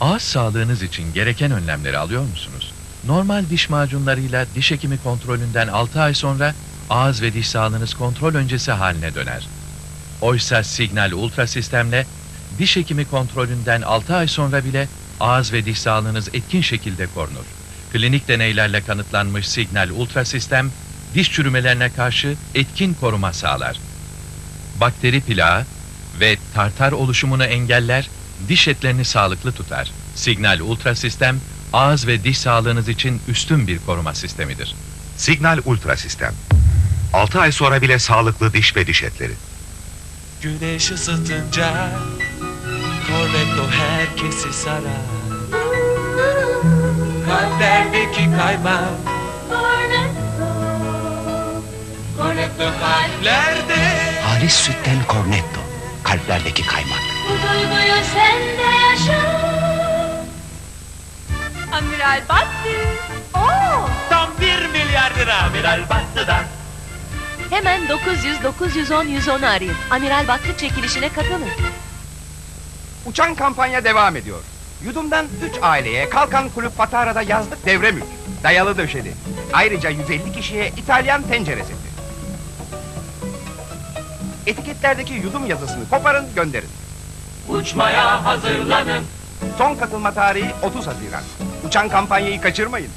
Ağız sağlığınız için gereken önlemleri alıyor musunuz? Normal diş macunlarıyla diş hekimi kontrolünden 6 ay sonra ağız ve diş sağlığınız kontrol öncesi haline döner. Oysa Signal Ultra sistemle diş hekimi kontrolünden 6 ay sonra bile ağız ve diş sağlığınız etkin şekilde korunur. Klinik deneylerle kanıtlanmış Signal Ultra sistem diş çürümelerine karşı etkin koruma sağlar. Bakteri plağı ve tartar oluşumunu engeller, diş etlerini sağlıklı tutar. Signal Ultra sistem ağız ve diş sağlığınız için üstün bir koruma sistemidir. Signal Ultra Sistem. 6 ay sonra bile sağlıklı diş ve diş etleri. Güneş ısıtınca Cornetto herkesi sarar Kalplerdeki kaymak Cornetto kalplerde Halis sütten Cornetto. Kalplerdeki kaymak. Sen de yaşa. Amiral Battı. Oo, Tam bir milyar lira Amiral Battı'dan Hemen 900 910 110'u arayın. Amiral Battı çekilişine katılın. Uçan kampanya devam ediyor. Yudumdan 3 aileye Kalkan Kulüp Patara'da yazlık devre mülk. Dayalı döşeli. Ayrıca 150 kişiye İtalyan tencere seti. Etiketlerdeki yudum yazısını koparın gönderin. Uçmaya hazırlanın Son katılma tarihi 30 Haziran. Uçan kampanyayı kaçırmayın.